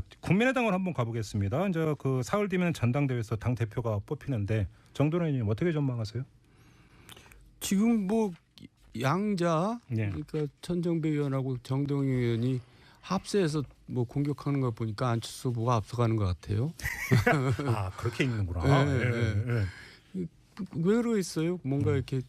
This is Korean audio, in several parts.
자, 국민의당을 한번 가보겠습니다. 이제 그 사흘 뒤면 전당대회에서 당 대표가 뽑히는데 정도원 의원님 어떻게 전망하세요? 지금 뭐 양자 예. 그러니까 천정배 의원하고 정동영 의원이 합세해서 뭐 공격하는 거 보니까 안철수 후보가 앞서가는 것 같아요. 아 그렇게 읽는구나. 네, 예, 네. 예. 왜 그러겠어요? 뭔가 음. 이렇게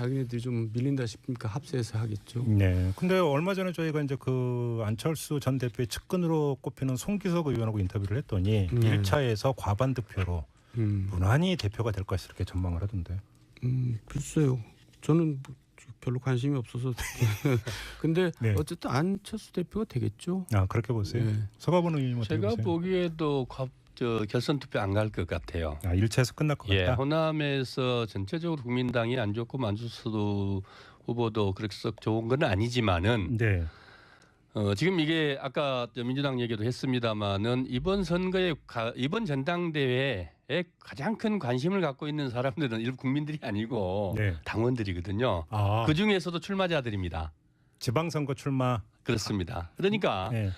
자기네들이 좀 밀린다 싶으니까 합세해서 하겠죠. 네. 근데 얼마 전에 저희가 이제 그 안철수 전 대표의 측근으로 꼽히는 송기석 의원하고 인터뷰를 했더니 음. 일 1차에서 과반 득표로 음, 무난히 대표가 될 것이 이렇게 전망을 하던데. 음 글쎄요. 저는 뭐 별로 관심이 없어서. 근데 네. 어쨌든 안철수 대표가 되겠죠. 아 그렇게 보세요. 네. 서가본 의원님 어떻게 제가 보세요? 보기에도 과- 저 결선 투표 안 갈 것 같아요. 아 1차에서 끝날 것 예, 같다. 호남에서 전체적으로 국민당이 안 좋고 안철수 후보도 그렇게 썩 좋은 건 아니지만은 네. 어, 지금 이게 아까 저 민주당 얘기도 했습니다마는 이번 선거에 가, 이번 전당대회에 가장 큰 관심을 갖고 있는 사람들은 일부 국민들이 아니고 네. 당원들이거든요. 아 그 중에서도 출마자들입니다. 지방선거 출마. 그렇습니다. 그러니까 네.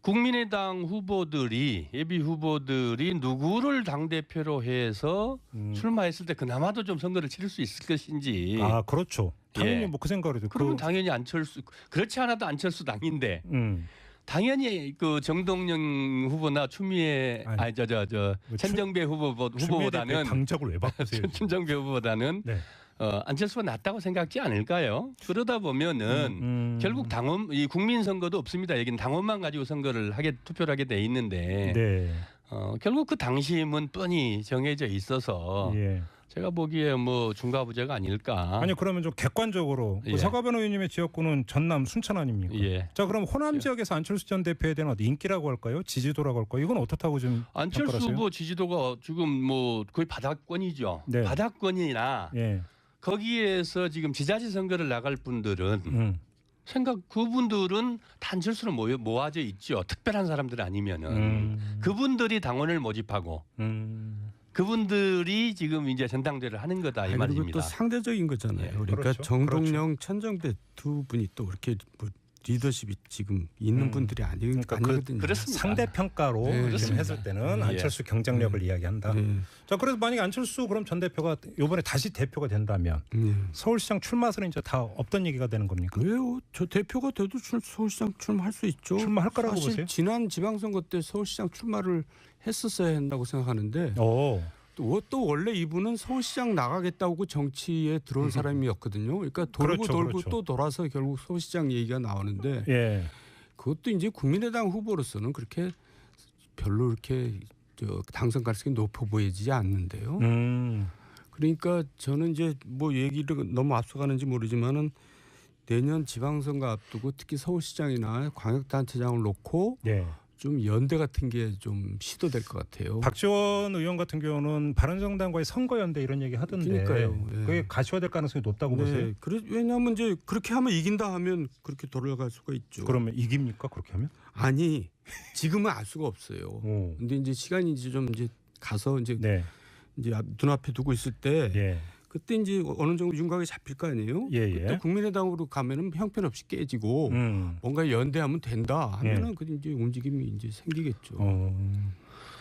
국민의당 후보들이 예비 후보들이 누구를 당 대표로 해서 음. 출마했을 때 그나마도 좀 선거를 치를 수 있을 것인지. 아 그렇죠. 당연히 예. 뭐그 생각을 해도 그러면 그, 당연히 안철수 그렇지 않아도 안철수 당인데 음. 당연히 그 정동영 후보나 추미애 아니, 아니 저저 저뭐 추- 천정배 후보 후보보다는 당적을 왜 바꾸세요? 천정배 후보보다는 네. 어, 안철수가 낫다고 생각지 않을까요? 그러다 보면은 음. 결국 당원 이 국민 선거도 없습니다. 여기는 당원만 가지고 선거를 하게 투표를 하게 돼 있는데 네. 어, 결국 그 당심은 뻔히 정해져 있어서 예. 제가 보기에 뭐 중과부재가 아닐까. 아니 그러면 좀 객관적으로 그 예. 서가변 의원님의 지역구는 전남 순천 아닙니까? 예. 자 그럼 호남 지역에서 안철수 전 대표에 대한 어떤 인기라고 할까요? 지지도라고 할까요? 이건 어떻다고 좀 안철수? 후보 지지도가 지금 뭐 거의 바닥권이죠. 네. 바닥권이나 예. 거기에서 지금 지자체 선거를 나갈 분들은 음. 생각 그분들은 단철수로 모여 모아져 있죠. 특별한 사람들 아니면은 음. 그분들이 당원을 모집하고 음. 그분들이 지금 이제 전당대를 하는 거다 이 아니, 그리고 말입니다. 또 상대적인 거잖아요. 예, 그러니까 그렇죠. 정동영, 천정배 두 분이 또 이렇게 뭐 리더십이 지금 있는 음. 분들이 아니, 그러니까 그- 아니거든요. 그 렇습니다. 상대 평가로 네, 지금. 했을 때는 예. 안철수 경쟁력을 이야기한다. 네. 자 그래서 만약에 안철수 그럼 전 대표가 이번에 다시 대표가 된다면 네. 서울시장 출마설은 이제 다 없던 얘기가 되는 겁니까? 왜요? 저 대표가 돼도 출, 서울시장 출마할 수 있죠. 출마할 거라고 사실 보세요? 지난 지방선거 때 서울시장 출마를 했었어야 한다고 생각하는데 오. 또, 또 원래 이분은 서울시장 나가겠다고 정치에 들어온 사람이었거든요. 그러니까 돌고 그렇죠, 돌고 그렇죠. 또 돌아서 결국 서울시장 얘기가 나오는데 예. 그것도 이제 국민의당 후보로서는 그렇게 별로 이렇게 저 당선 가능성이 높아 보이지 않는데요. 음. 그러니까 저는 이제 뭐 얘기를 너무 앞서가는지 모르지만은 내년 지방선거 앞두고 특히 서울시장이나 광역단체장을 놓고 예. 좀 연대 같은 게 좀 시도될 것 같아요. 박지원 의원 같은 경우는 바른정당과의 선거 연대 이런 얘기 하던데 그러니까요. 예. 그게 가시화될 가능성이 높다고 보세요. 네, 그래, 왜냐하면 이제 그렇게 하면 이긴다 하면 그렇게 돌아갈 수가 있죠. 그러면 이깁니까 그렇게 하면? 아니 지금은 알 수가 없어요. 오. 근데 이제 시간이 이제 좀 이제 가서 이제 네. 이제 앞- 눈앞에 두고 있을 때 예. 그때 이제 어느 정도 윤곽이 잡힐 거 아니에요. 예, 예. 그때 국민의당으로 가면은 형편없이 깨지고 음. 뭔가 연대하면 된다 하면은 그 이제 움직임이 이제 생기겠죠. 어.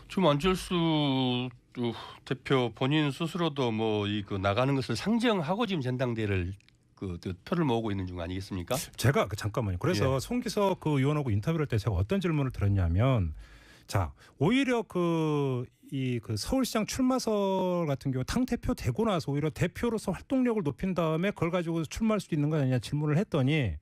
지금 안철수 그 대표 본인 스스로도 뭐 이 그 나가는 것을 상정하고 지금 전당대를 그, 그 표를 모으고 있는 중 아니겠습니까? 제가 그 잠깐만요. 그래서 예. 송기석 그 의원하고 인터뷰를 할때 제가 어떤 질문을 드렸냐면 자 오히려 그 이 그 서울시장 출마설 같은 경우 당 대표 되고 나서 오히려 대표로서 활동력을 높인 다음에 그걸 가지고 출마할 수도 있는 거 아니냐 질문을 했더니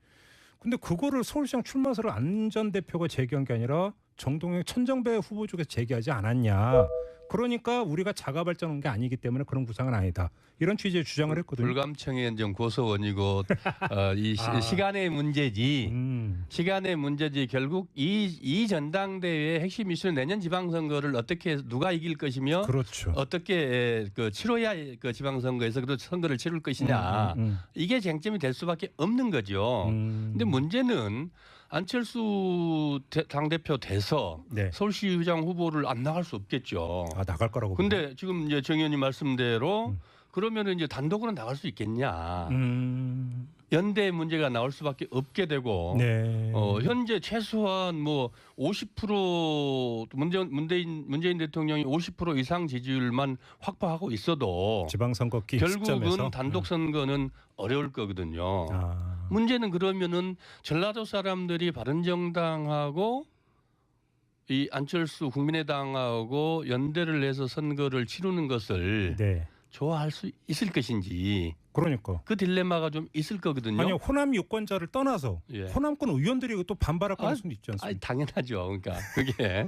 근데 그거를 서울시장 출마설을 안전 대표가 제기한 게 아니라 정동영 천정배 후보 쪽에서 제기하지 않았냐. 그러니까 우리가 자가 발전한 게 아니기 때문에 그런 구상은 아니다. 이런 취지의 주장을 했거든요. 불감청의 좀 고소원이고 어, 이 시, 아. 시 간의 문제지. 음. 시간의 문제지 결국 이, 이 전당대회의 핵심 이슈는 내년 지방선거를 어떻게 누가 이길 것이며 그렇죠. 어떻게 그 치러야 그 지방선거에서 그 선거를 치를 것이냐 음, 음, 이게 쟁점이 될 수밖에 없는 거죠. 음. 근데 문제는 안철수 당 대표 돼서 네. 서울시의장 후보를 안 나갈 수 없겠죠. 아 나갈 거라고. 근데 지금 이제 정 의원님 말씀대로 음. 그러면 이제 단독으로 나갈 수 있겠냐? 음. 연대 문제가 나올 수밖에 없게 되고 네. 어, 현재 최소한 뭐 50% 문재인, 문재인, 문재인 대통령이 50% 이상 지지율만 확보하고 있어도 지방선거기 결국은 단독 선거는 어려울 거거든요. 아. 문제는 그러면은 전라도 사람들이 바른정당하고 이 안철수 국민의당하고 연대를 해서 선거를 치르는 것을 네. 좋아할 수 있을 것인지 그러니까. 그 딜레마가 좀 있을 거거든요. 아니 호남 유권자를 떠나서 예. 호남권 의원들이 또 반발할 아, 가능성도 있지 아니 않습니까? 당연하죠. 그러니까 그게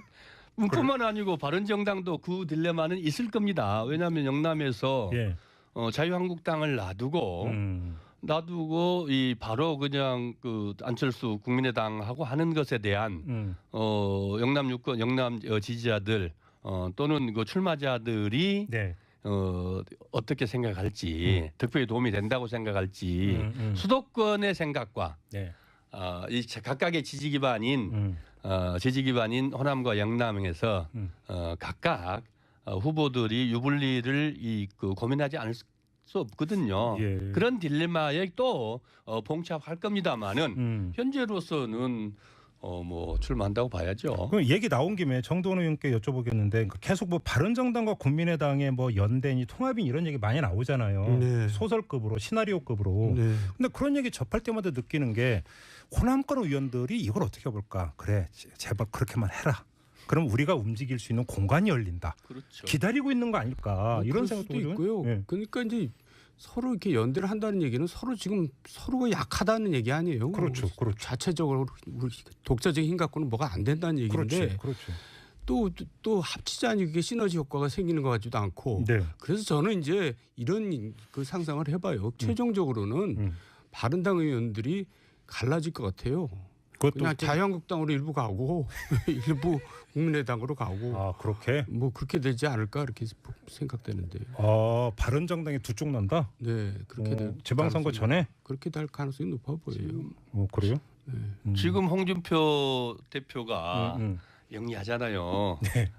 뿐만 아니고 바른정당도 그 딜레마는 있을 겁니다. 왜냐하면 영남에서 예. 어, 자유한국당을 놔두고 음. 놔두고 이 바로 그냥 그 안철수 국민의당하고 하는 것에 대한 음. 어, 영남 유권 영남 어, 지지자들 어, 또는 그 출마자들이 네. 어, 어떻게 생각할지 득표에 도움이 된다고 생각할지 음, 음. 수도권의 생각과 네. 어, 이 각각의 지지 기반인 음. 어, 지지 기반인 호남과 영남에서 음. 어, 각각 어, 후보들이 유불리를 이, 그, 고민하지 않을 수 없거든요. 예. 그런 딜레마에 또 어, 봉착할 겁니다만은 음. 현재로서는 어, 뭐 출마한다고 봐야죠. 그럼 얘기 나온 김에 정도원 의원께 여쭤보겠는데 그러니까 계속 뭐 바른정당과 국민의당의 뭐 연대니 통합이 이런 얘기 많이 나오잖아요. 네. 소설급으로 시나리오급으로. 네. 근데 그런 얘기 접할 때마다 느끼는 게 호남권 의원들이 이걸 어떻게 볼까? 그래 제- 제발 그렇게만 해라. 그럼 우리가 움직일 수 있는 공간이 열린다. 그렇죠. 기다리고 있는 거 아닐까? 뭐 이런 생각도 수도 들어요. 있고요. 예. 그러니까 이제 서로 이렇게 연대를 한다는 얘기는 서로 지금 서로가 약하다는 얘기 아니에요. 그렇죠, 그렇죠. 자체적으로 우리 독자적인 힘 갖고는 뭐가 안 된다는 얘기인데 그렇지, 그렇죠. 또 또 합치자니 그게 시너지 효과가 생기는 것 같지도 않고 네. 그래서 저는 이제 이런 그 상상을 해봐요. 최종적으로는 음. 바른당 의원들이 갈라질 것 같아요. 그것도 그냥 또- 자유한국당으로 일부 가고 일부 국민의당으로 가고 아 그렇게 뭐 그렇게 되지 않을까 이렇게 생각되는데. 아 바른 정당이 두 쪽 난다. 네 그렇게 어, 될 지방선거 가능성이- 전에 그렇게 될 가능성이 높아 보여요. 어 그래요? 네. 음. 지금 홍준표 대표가 음, 음. 영리하잖아요. 네.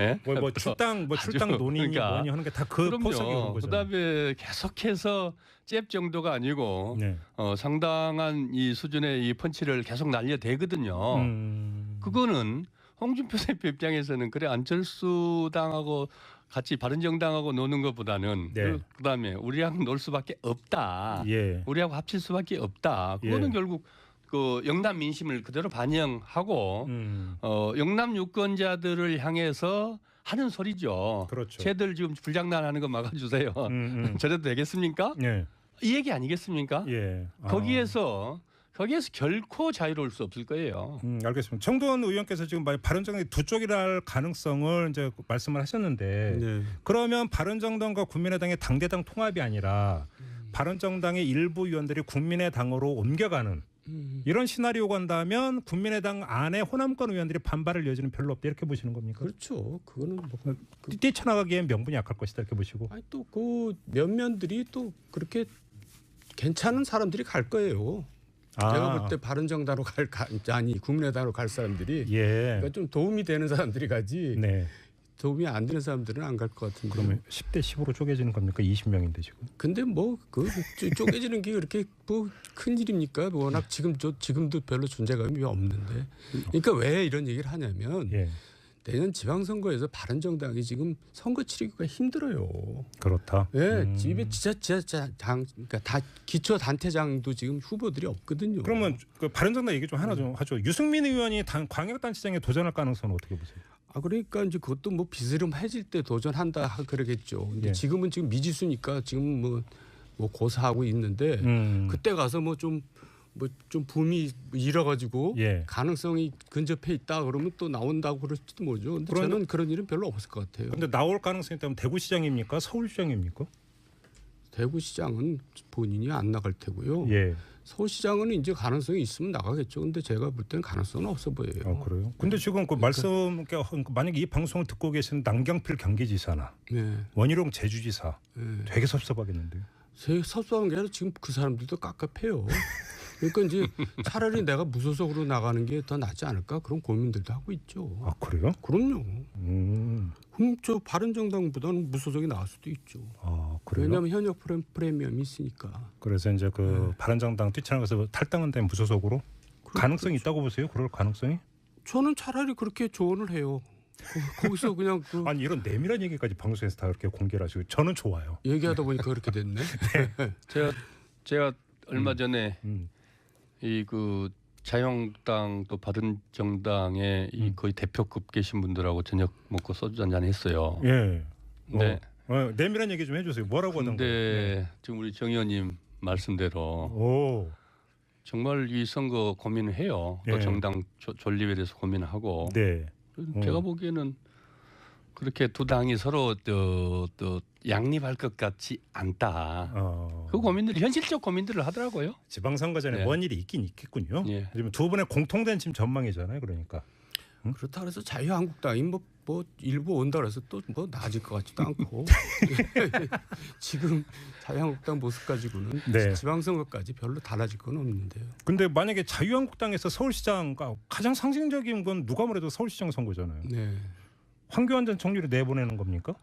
예? 뭐, 뭐 출당 뭐 출당 논의니 그러니까. 뭐니 하는 게 다그 포석이 오는. 거죠. 그다음에 계속해서 잽 정도가 아니고 네. 어, 상당한 이 수준의 이 펀치를 계속 날려대거든요. 음. 그거는 홍준표 대표 입장에서는 그래 안철수 당하고 같이 바른정당하고 노는 것보다는 네. 그, 그다음에 우리하고 놀 수밖에 없다. 예. 우리하고 합칠 수밖에 없다. 그거는 예. 결국 그 영남 민심을 그대로 반영하고 음. 어, 영남 유권자들을 향해서 하는 소리죠. 그렇죠. 쟤들 지금 불장난하는 거 막아주세요. 음, 음. 저래도 되겠습니까? 예. 이 얘기 아니겠습니까? 예. 아. 거기에서 거기에서 결코 자유로울 수 없을 거예요. 음, 알겠습니다. 정도원 의원께서 지금 말- 바른정당이 두 쪽이랄 가능성을 이제 말씀을 하셨는데 네. 그러면 바른정당과 국민의당의 당대당 통합이 아니라 바른정당의 일부 의원들이 국민의당으로 옮겨가는 음, 이런 시나리오가 간다면 국민의당 안에 호남권 의원들이 반발을 여지는 별로 없다 이렇게 보시는 겁니까? 그렇죠. 그거는 뭐 뛰- 뛰쳐나가기엔 명분이 약할 것이다 이렇게 보시고. 아니 또그 면면들이 또 그렇게 괜찮은 사람들이 갈 거예요. 제가 볼 때 바른정당으로 갈 가, 아니 국민의당으로 갈 사람들이 예. 그러니까 좀 도움이 되는 사람들이 가지 네. 도움이 안 되는 사람들은 안 갈 것 같은데. 그러면 10대 10으로 쪼개지는 겁니까? 20명인데 지금. 근데 뭐 그 쪼개지는 게 그렇게 뭐 큰 일입니까? 워낙 지금 저 지금도 별로 존재감이 없는데. 그러니까 왜 이런 얘기를 하냐면 예. 내년 지방선거에서 바른정당이 지금 선거 치르기가 힘들어요. 그렇다. 예, 음. 집에 지자체장 그러니까 다 기초 단체장도 지금 후보들이 없거든요. 그러면 그 바른정당 얘기 좀 하나 좀 하죠. 유승민 의원이 단 광역단체장에 도전할 가능성은 어떻게 보세요? 아 그러니까 이제 그것도 뭐 비스름해질 때 도전한다 하- 그러겠죠. 근데 예. 지금은 지금 미지수니까 지금 뭐, 뭐 고사하고 있는데 음. 그때 가서 뭐 좀 뭐좀 붐이 일어가지고 예. 가능성이 근접해 있다 그러면 또 나온다고 그럴지도 모르죠. 근데 그런데- 저는 그런 일은 별로 없을 것 같아요. 근데 나올 가능성이 있다면 대구시장입니까? 서울시장입니까? 대구시장은 본인이 안 나갈 테고요. 예. 서울시장은 이제 가능성이 있으면 나가겠죠. 근데 제가 볼 때는 가능성은 없어 보여요. 아 그래요? 근데 지금 그 말씀 그러니까 만약에 이 방송을 듣고 계신 남경필 경기지사나 네. 원희룡 제주지사 네. 되게 섭섭하겠는데요. 제 섭섭한 게 아니라 지금 그 사람들도 깝깝해요. 그러니까 이제 차라리 내가 무소속으로 나가는 게 더 낫지 않을까 그런 고민들도 하고 있죠. 아 그래요? 그럼요. 음. 저 바른정당보다는 무소속이 나을 수도 있죠. 아 그래요? 왜냐하면 현역 프레- 프리미엄이 있으니까. 그래서 이제 그 네. 바른정당 뛰쳐나가서 탈당한 다음 무소속으로 그- 가능성이 있다고 보세요? 그럴 가능성이? 저는 차라리 그렇게 조언을 해요. 거- 거기서 그냥 그 아니 이런 내밀한 얘기까지 방송에서 다 그렇게 공개를 하시고 저는 좋아요. 얘기하다 보니까 그렇게 됐네. 제가 제가 얼마 음. 전에 음. 이 그 자유한국당 또 바른정당의 이 음. 거의 대표급 계신 분들하고 저녁 먹고 소주 한잔 했어요. 예. 네. 어, 어, 내밀한 얘기 좀 해주세요. 뭐라고 하던 거예요? 네. 지금 우리 정 의원님 말씀대로 오. 정말 이 선거 고민을 해요. 또 예. 정당 조- 존립에 대해서 고민하고 네. 제가 어. 보기에는 그렇게 두 당이 서로 또, 또 양립할 것 같지 않다. 어. 그 고민들이 현실적 고민들을 하더라고요. 지방선거 전에 네. 뭔 일이 있긴 있겠군요. 예. 두 분의 공통된 지금 전망이잖아요. 그러니까. 그렇다 그래서 자유한국당이 뭐, 뭐 일부 온다 그래서 또 뭐 나아질 것 같지도 않고 지금 자유한국당 모습 가지고는 네. 지방선거까지 별로 달라질 건 없는데요. 근데 만약에 자유한국당에서 서울시장 가장 상징적인 건 누가 뭐래도 서울시장 선거잖아요. 네. 황교안 전 총리를 내보내는 겁니까?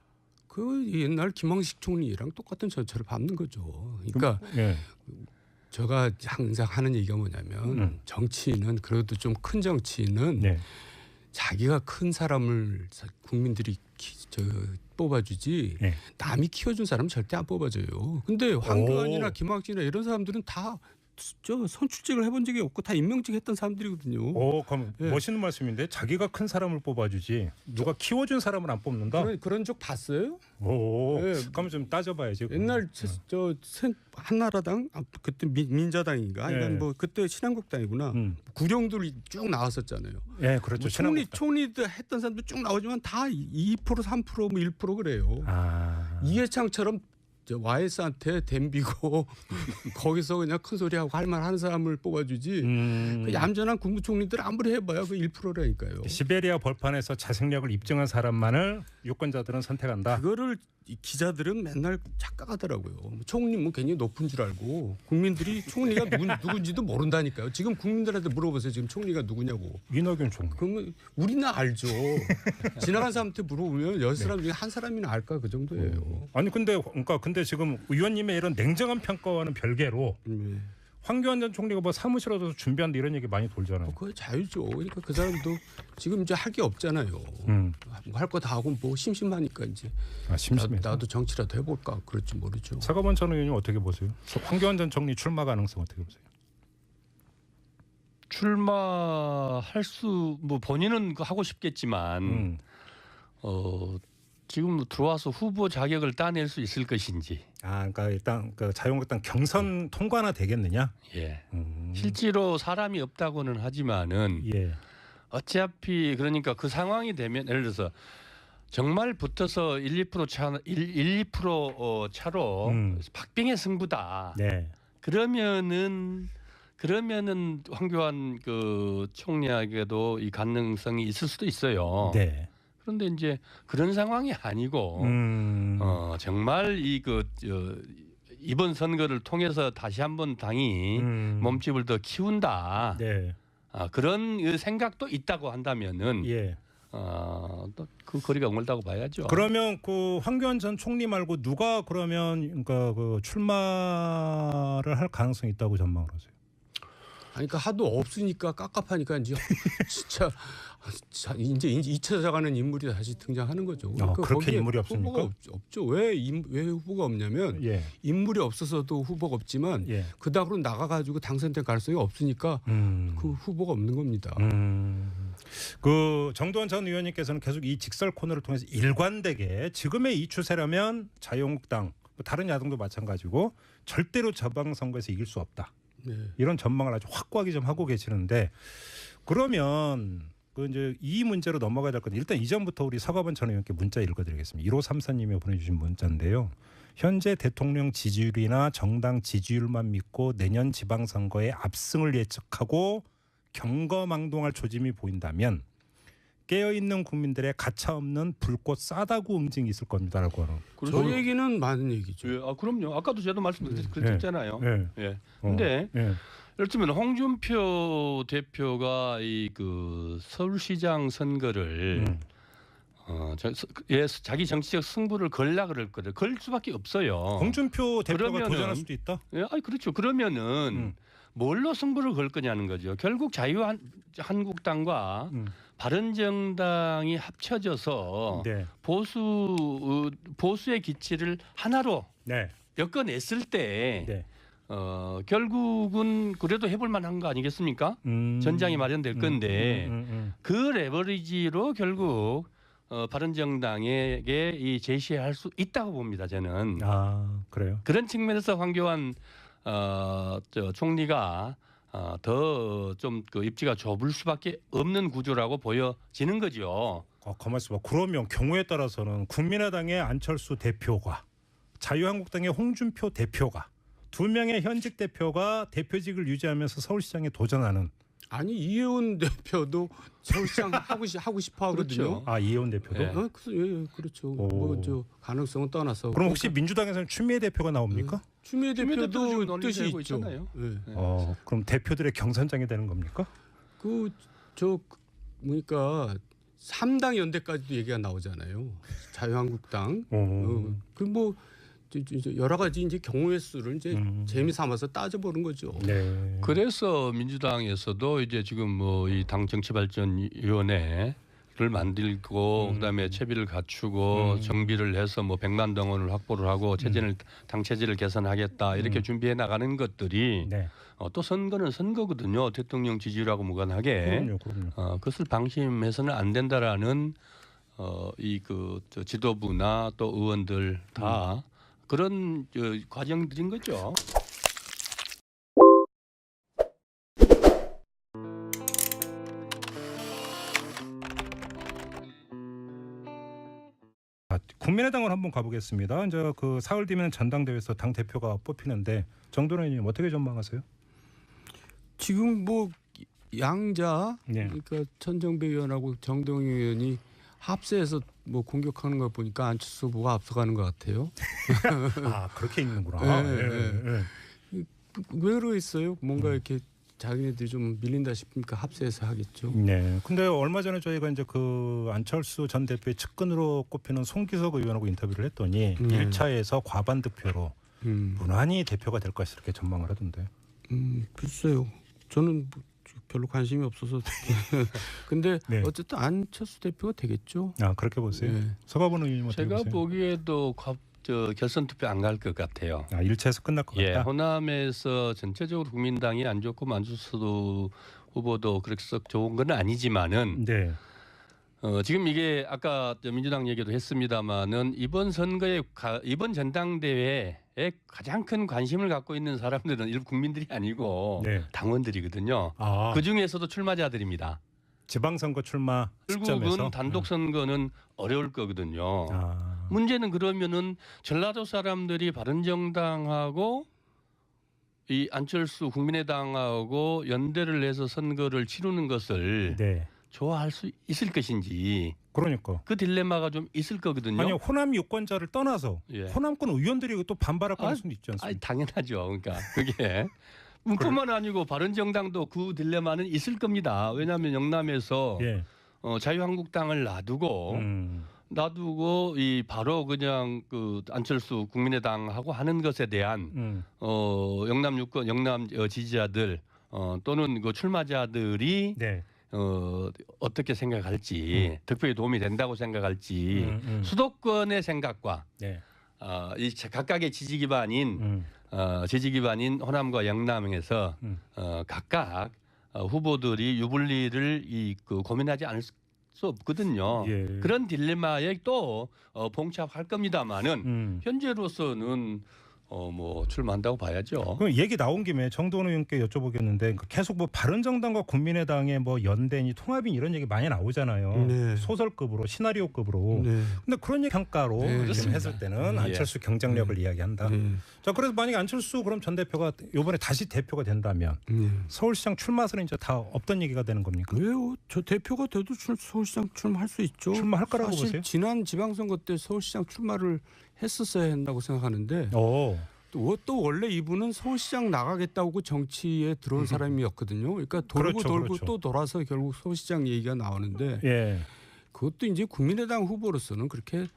그 옛날 김황식 총리랑 똑같은 전철을 밟는 거죠. 그러니까 예. 제가 항상 하는 얘기가 뭐냐면 음. 정치인은 그래도 좀 큰 정치인은 네. 자기가 큰 사람을 사- 국민들이 키, 저, 뽑아주지 네. 남이 키워준 사람 은 절대 안 뽑아줘요. 근데 황교안이나 오. 김학진이나 이런 사람들은 다 저 선출직을 해본 적이 없고 다 임명직 했던 사람들이거든요. 오, 그럼 예. 멋있는 말씀인데 자기가 큰 사람을 뽑아주지 누가 키워준 사람을 안 뽑는다. 그런, 그런 적 봤어요? 오, 예. 그럼 좀 따져봐야지. 옛날 저, 저 새- 한나라당 아, 그때 민, 민자당인가 아니 예. 뭐 그때 신한국당이구나 음. 구령들이 쭉 나왔었잖아요. 예, 그렇죠. 뭐 총리. 총리도 했던 사람도 쭉 나오지만 다 2% 3%뭐 1% 그래요. 아, 이해창처럼 저 YS한테 댐비고 거기서 그냥 큰 소리 하고 할 말 하는 사람을 뽑아주지. 음. 그 얌전한 국무총리들 아무리 해봐야 그 1%라니까요. 시베리아 벌판에서 자생력을 입증한 사람만을 유권자들은 선택한다. 그거를 이 기자들은 맨날 착각하더라고요. 뭐 총리 뭐 괜히 높은 줄 알고 국민들이 총리가 누군, 누군 지도 모른다니까요. 지금 국민들한테 물어보세요. 지금 총리가 누구냐고. 이낙연 총리. 그러면 우리는 알죠. 지나간 사람한테 물어보면 여섯 사람 중에 한 사람이나 알까 그 정도예요. 아니 근데 그러니까 근데 지금 의원님의 이런 냉정한 평가와는 별개로 음, 황교안 전 총리가 뭐 사무실 얻어서 준비한다 이런 얘기 많이 돌잖아요. 뭐 그거 자유죠. 그러니까 그 사람도 지금 이제 할 게 없잖아요. 음, 할거 다 하고 뭐 심심하니까 이제 아, 심심해서. 나, 도 정치라도 해볼까 그럴지 모르죠. 사과번 전 의원님 어떻게 보세요? 황교안 전 총리 출마 가능성 어떻게 보세요? 출마할 수 뭐 본인은 그 하고 싶겠지만 음. 어 지금 들어와서 후보 자격을 따낼 수 있을 것인지 아, 그러니까 일단 그 자유한국당 경선 통과나 되겠느냐? 예 음. 실제로 사람이 없다고는 하지만은 예. 어차피 그러니까 그 상황이 되면 예를 들어서 정말 붙어서 1, 2% 차, 1, 1 2% 어, 차로 음. 박빙의 승부다. 네. 그러면은 그러면은 황교안 그 총리에게도 이 가능성이 있을 수도 있어요. 네. 그런데 이제 그런 상황이 아니고 음. 어, 정말 이그 이번 선거를 통해서 다시 한번 당이 음. 몸집을 더 키운다. 네. 아, 그런 그 생각도 있다고 한다면은 예. 어, 또그 거리가 멀다고 봐야죠. 그러면 그 황교안 전 총리 말고 누가 그러면 그러니까 그 출마를 할 가능성이 있다고 전망을 하세요? 아니, 그러니까 하도 없으니까 깝깝하니까 이제 진짜 자, 이제 2차 자가는 인물이 다시 등장하는 거죠. 아, 그렇게 거기에 인물이 없습니까? 없, 없죠. 왜, 인, 왜 후보가 없냐면 예. 인물이 없어서도 후보가 없지만 예. 그 당으로 나가가지고 당선될 가능성이 없으니까 음. 그 후보가 없는 겁니다. 음. 그 정도원 전 의원님께서는 계속 이 직설 코너를 통해서 일관되게 지금의 이 추세라면 자유한국당 뭐 다른 야당도 마찬가지고 절대로 저방 선거에서 이길 수 없다. 네. 이런 전망을 아주 확고하게 좀 하고 계시는데 그러면 그 이제 이 문제로 넘어가야 될 건데 일단 이전부터 우리 서가번 전 의원께 문자 읽어드리겠습니다. 1534님이 보내주신 문자인데요. 현재 대통령 지지율이나 정당 지지율만 믿고 내년 지방선거에 압승을 예측하고 경거망동할 조짐이 보인다면 깨어 있는 국민들의 가차 없는 불꽃 싸다구 응징이 있을 겁니다라고 하는. 저 얘기는 많은 얘기죠. 예, 아 그럼요. 아까도 저도 네. 말씀드렸잖아요. 예. 예. 어, 근데 예. 예를 들면 홍준표 대표가 이 그 서울시장 선거를 음. 어, 저, 서- 예, 자기 정치적 승부를 걸라 그럴 거를 걸 수밖에 없어요. 홍준표 대표가 그러면은- 도전할 수도 있다. 예, 아니 그렇죠. 그러면은 음. 뭘로 승부를 걸 거냐는 거죠. 결국 자유한국당과 음. 바른정당이 합쳐져서 네. 보수 어, 보수의 기치를 하나로 네. 엮어냈을 때 네. 어, 결국은 그래도 해볼 만한 거 아니겠습니까? 음. 전장이 마련될 음, 건데 음, 음, 음. 그 레버리지로 결국 어, 바른정당에게 이 제시할 수 있다고 봅니다. 저는 아 그래요. 그런 측면에서 황교안 어, 저 총리가 어, 더좀 그 입지가 좁을 수밖에 없는 구조라고 보여지는 거죠. 어, 가만 있어 봐. 그러면 경우에 따라서는 국민의당의 안철수 대표가 자유한국당의 홍준표 대표가 두 명의 현직 대표가 대표직을 유지하면서 서울시장에 도전하는 아니 이혜원 대표도 서울시장 하고 싶 하고 싶어 하거든요. 그렇죠. 아 이혜원 대표도. 네. 어, 그, 예, 예, 그렇죠. 오. 뭐저 가능성은 떠나서. 그럼 혹시 민주당에서는 추미애 대표가 나옵니까? 추미애 추미애 대표도 대표도 지금 논의 뜻이 있죠. 있잖아요. 예. 네. 어 그럼 대표들의 경선장이 되는 겁니까? 그저 뭐니까 삼당 연대까지도 얘기가 나오잖아요. 자유한국당. 어. 어, 그뭐 여러 가지 이제 경우의 수를 이제 음. 재미 삼아서 따져보는 거죠. 네. 그래서 민주당에서도 이제 지금 뭐 이 당 정치발전위원회 를 만들고 음. 그다음에 채비를 갖추고 음. 정비를 해서 뭐 100만 동원을 확보를 하고 체제를 당 체제를 개선하겠다 이렇게 음. 준비해 나가는 것들이 네. 어, 또 선거는 선거거든요. 대통령 지지율하고 무관하게 그럼요, 그럼요. 어, 그것을 방심해서는 안 된다라는 어, 이그 지도부나 또 의원들 다 음. 그런 저, 과정들인 거죠. 아, 국민의당을 한번 가보겠습니다. 이제 그 사흘 뒤면 전당대회에서 당 대표가 뽑히는데 정도는 의원님 어떻게 전망하세요? 지금 뭐 양자 네. 그러니까 천정배 의원하고 정동영 의원이 합세해서 뭐 공격하는 걸 보니까 안철수 후보가 앞서가는 것 같아요. 아 그렇게 읽는구나. 네, 예, 네. 예. 왜 그러겠어요? 뭔가 음. 이렇게 자기네들이 좀 밀린다 싶으니까 합세해서 하겠죠. 네. 근데 얼마 전에 저희가 이제 그 안철수 전 대표의 측근으로 꼽히는 송기석 의원하고 인터뷰를 했더니 네. 1차에서 과반 득표로 음, 무난히 대표가 될 것이 이렇게 전망을 하던데. 음 글쎄요. 저는 뭐 별로 관심이 없어서. 근데 네. 어쨌든 안철수 대표가 되겠죠. 아 그렇게 보세요. 예. 서가본 의원님 어떻게 제가 보세요? 보기에도 과- 저 결선 투표 안 갈 것 같아요. 아 1차에서 끝날 것 예, 같다. 호남에서 전체적으로 국민당이 안 좋고 안철수 후보도 그렇게 썩 좋은 건 아니지만은 네. 어, 지금 이게 아까 저 민주당 얘기도 했습니다마는 이번 선거에 가, 이번 전당대회에 가장 큰 관심을 갖고 있는 사람들은 일부 국민들이 아니고 네. 당원들이거든요. 아 그 중에서도 출마자들입니다. 지방선거 출마 결국은 단독 선거는 어려울 거거든요. 음. 아. 문제는 그러면은 전라도 사람들이 바른정당하고 이 안철수 국민의당하고 연대를 해서 선거를 치르는 것을 네. 좋아할 수 있을 것인지 그러니까. 그 딜레마가 좀 있을 거거든요. 아니 호남 유권자를 떠나서 예. 호남권 의원들이 또 반발할 아, 가능성도 있지 아니, 않습니까? 당연하죠. 그러니까 그게 뿐만 아니고 바른정당도 그 딜레마는 있을 겁니다. 왜냐하면 영남에서 예. 어, 자유한국당을 놔두고 음. 놔두고 이 바로 그냥 그 안철수 국민의당하고 하는 것에 대한 음. 어 영남 유권 영남 어, 지지자들 어 또는 그 출마자들이 네. 어 어떻게 생각할지 득표에 도움이 된다고 생각할지 음, 음. 수도권의 생각과 네. 어 이 각각의 지지 기반인 음. 어 지지 기반인 호남과 영남에서 음. 어 각각 어, 후보들이 유불리를 이 그 고민하지 않을 수 없거든요. 예. 그런 딜레마에 또 어, 봉착할 겁니다만은 음. 현재로서는 어 뭐 출마한다고 봐야죠. 그럼 얘기 나온 김에 정도원 의원께 여쭤보겠는데 그 계속 뭐 바른정당과 국민의당의 뭐 연대니 통합이 이런 얘기 많이 나오잖아요. 네. 소설급으로 시나리오급으로. 네. 근데 그런 얘기 평가로 네, 지금. 했을 때는 예. 안철수 경쟁력을 이야기한다. 네. 자 그래서 만약 에 안철수 그럼 전 대표가 이번에 다시 대표가 된다면 네. 서울시장 출마설은 이제 다 없던 얘기가 되는 겁니까? 왜요? 저 대표가 돼도 출, 서울시장 출마할 수 있죠. 출마할 거라고 사실 보세요? 지난 지방선거 때 서울시장 출마를 했었어야 한다고 생각하는데 어. 또, 또 원래 이분은 서울시장 나가겠다고 정치에 들어온 사람이었거든요. 그러니까 돌고 그렇죠, 돌고 그렇죠. 또 돌아서 결국 서울시장 얘기가 나오는데 예. 그것도 이제 국민의당 후보로서는 그렇게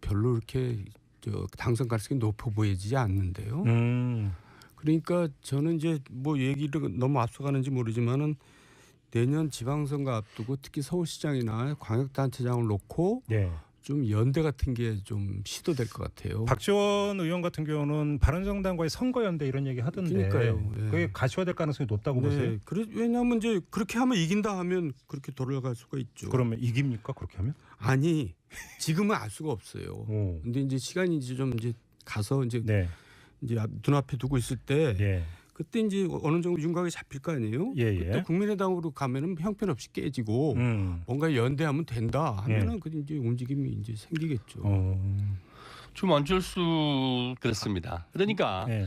별로 이렇게 저 당선 가능성이 높아 보이지 않는데요. 음. 그러니까 저는 이제 뭐 얘기를 너무 앞서가는지 모르지만은 내년 지방선거 앞두고 특히 서울시장이나 광역단체장을 놓고 예. 좀 연대 같은 게 좀 시도될 것 같아요. 박지원 의원 같은 경우는 바른정당과의 선거 연대 이런 얘기 하던데 그러니까요. 예. 그게 가시화될 가능성이 높다고 보세요. 네, 그래 왜냐하면 이제 그렇게 하면 이긴다 하면 그렇게 돌아갈 수가 있죠. 그러면 이깁니까 그렇게 하면? 아니 지금은 알 수가 없어요. 오. 근데 이제 시간이 이제 좀 이제 가서 이제 네. 이제 앞- 눈앞에 두고 있을 때 예. 그때 이제 어느 정도 윤곽이 잡힐 거 아니에요. 예, 예. 그때 국민의당으로 가면은 형편없이 깨지고 음. 뭔가 연대하면 된다 하면은 그 이제 움직임이 이제 생기겠죠. 어. 좀 안철수 그렇습니다. 그러니까 예.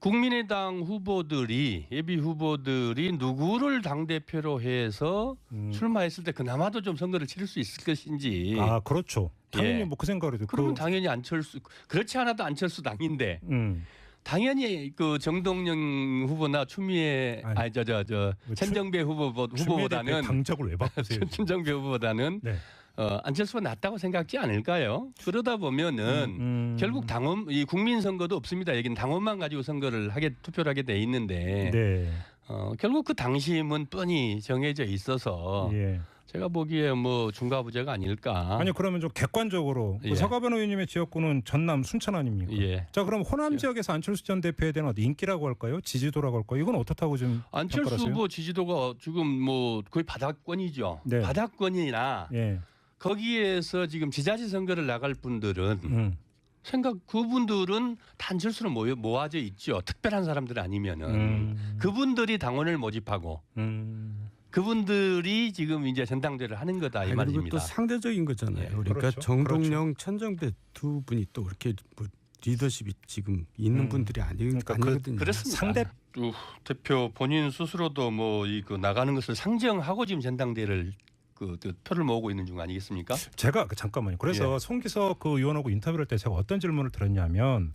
국민의당 후보들이 예비 후보들이 누구를 당 대표로 해서 음. 출마했을 때 그나마도 좀 선거를 치를 수 있을 것인지. 아 그렇죠. 당연히 예. 뭐그 생각을 해도 그러면 그, 당연히 안철수 그렇지 않아도 안철수 당인데 음. 당연히 그 정동영 후보나 추미애 아니, 아니 저저 저 뭐 추- 천정배 후보 후보보다는 당적을 왜 바꾸세요? 천정배 후보보다는 네. 어, 안철수가 낫다고 생각지 않을까요? 그러다 보면은 음. 결국 당원 이 국민 선거도 없습니다. 여기는 당원만 가지고 선거를 하게 투표를 하게 돼 있는데 네. 어, 결국 그 당심은 뻔히 정해져 있어서 예. 제가 보기에 뭐 중과부재가 아닐까. 아니 그러면 좀 객관적으로 그 예. 서가변 의원님의 지역구는 전남 순천 아닙니까? 예. 자 그럼 호남 지역에서 안철수 전 대표에 대한 어떤 인기라고 할까요? 지지도라고 할까요? 이건 어떻다고 좀 안철수 평가하세요? 후보 지지도가 지금 뭐 거의 바닥권이죠. 네. 바닥권이나 예. 거기에서 지금 지자체 선거를 나갈 분들은 음. 생각 그분들은 다 안철수로 모여 모아져 있죠. 특별한 사람들 아니면은 음. 그분들이 당원을 모집하고 음. 그분들이 지금 이제 전당대를 하는 거다 이 아니, 그리고 말입니다. 또 상대적인 거잖아요. 예, 그러니까 그렇죠. 정동영, 천정배 두 분이 또 그렇게 뭐 리더십이 지금 있는 음. 분들이 아니, 그러니까 그- 아니거든요. 그렇습니다. 상대 또 대표 본인 스스로도 뭐 이 그 나가는 것을 상정하고 지금 전당대를 그, 그 표를 모으고 있는 중 아니겠습니까? 제가 그 잠깐만요. 그래서 송기석 그 의원하고 인터뷰를 할때 제가 어떤 질문을 드렸냐면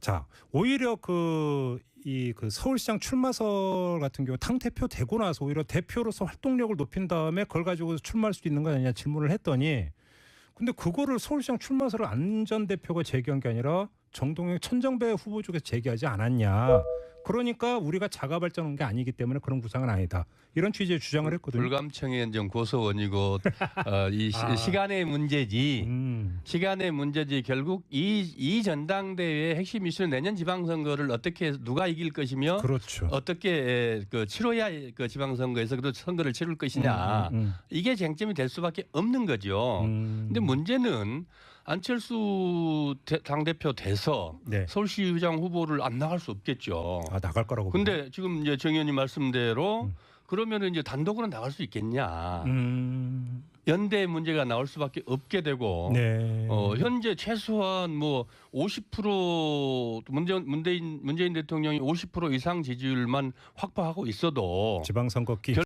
자 오히려 그 이 그 서울시장 출마설 같은 경우 당 대표 되고 나서 오히려 대표로서 활동력을 높인 다음에 그걸 가지고 출마할 수 있는 거 아니냐 질문을 했더니 근데 그거를 서울시장 출마설을 안전 대표가 제기한 게 아니라 정동영 천정배 후보 쪽에서 제기하지 않았냐. 그러니까 우리가 자가 발전한 게 아니기 때문에 그런 구상은 아니다. 이런 취지의 주장을 했거든요. 불감청의 좀 고소원이고 어, 이 시, 아. 시 간의 문제지. 음. 시간의 문제지 결국 이, 이 전당대회의 핵심 이슈는 내년 지방선거를 어떻게 누가 이길 것이며 그렇죠. 어떻게 그 치러야 그 지방선거에서 그래도 선거를 치를 것이냐 음, 이게 쟁점이 될 수밖에 없는 거죠. 음. 근데 문제는 안철수 당 대표 돼서 네. 서울시의장 후보를 안 나갈 수 없겠죠. 아 나갈 거라고. 근데 지금 이제 정 의원님 말씀대로 음. 그러면은 이제 단독으로 나갈 수 있겠냐? 음. 연대 문제가 나올 수밖에 없게 되고 네. 어, 현재 최소한 뭐 50% 문재인, 문재인 문재인 대통령이 50% 이상 지지율만 확보하고 있어도 지방선거 기